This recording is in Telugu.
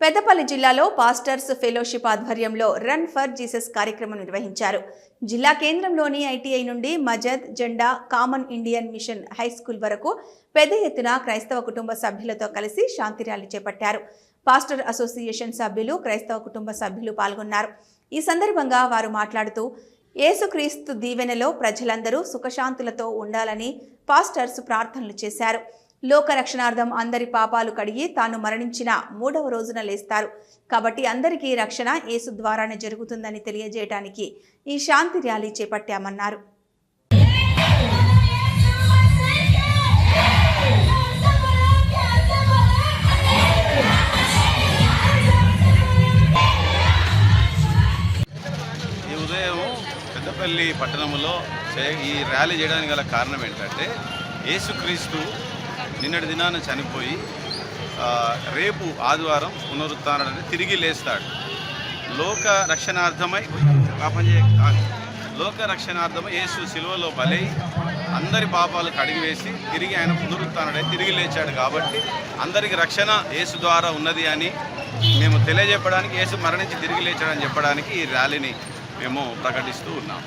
పెద్దపల్లి జిల్లాలో పాస్టర్స్ ఫెలోషిప్ ఆధ్వర్యంలో రన్ ఫర్ జీసస్ కార్యక్రమం నిర్వహించారు. జిల్లా కేంద్రంలోని ఐటీఐ నుండి మజద్ జెండా common Indian mission high school వరకు పెద్ద ఎత్తున క్రైస్తవ కుటుంబ సభ్యులతో కలిసి శాంతి ర్యాలీ చేపట్టారు. పాస్టర్ అసోసియేషన్ సభ్యులు క్రైస్తవ కుటుంబ సభ్యులు పాల్గొన్నారు. ఈ సందర్భంగా వారు మాట్లాడుతూ యేసుక్రీస్తు దీవెనలో ప్రజలందరూ సుఖశాంతులతో ఉండాలని పాస్టర్స్ ప్రార్థనలు చేశారు. లోక రక్షణార్థం అందరి పాపాలు కడిగి తాను మరణించిన మూడవ రోజున లేస్తారు. కాబట్టి అందరికీ రక్షణ యేసు ద్వారానే జరుగుతుందని తెలియజేయడానికి ఈ శాంతి ర్యాలీ చేపట్టామన్నారు. పెద్దపల్లి పట్టణంలో ఈ ర్యాలీ చేయడానికి గల కారణం ఏంటంటే యేసుక్రీస్తు నిన్నటి దినాన చనిపోయి రేపు ఆదివారం పునరుత్నాన్ని తిరిగి లేస్తాడు. లోక రక్షణార్థమై పాపం చేయ లోక రక్షణార్థమై యేసు సిలువలో బలై అందరి పాపాలు కడిగివేసి తిరిగి ఆయన పునరుత్థానుడై తిరిగి లేచాడు కాబట్టి అందరికి రక్షణ యేసు ద్వారా ఉన్నది అని మేము తెలియజెప్పడానికి యేసు మరణించి తిరిగి లేచాడని చెప్పడానికి ఈ ర్యాలీని మేము ప్రకటిస్తూ ఉన్నాం.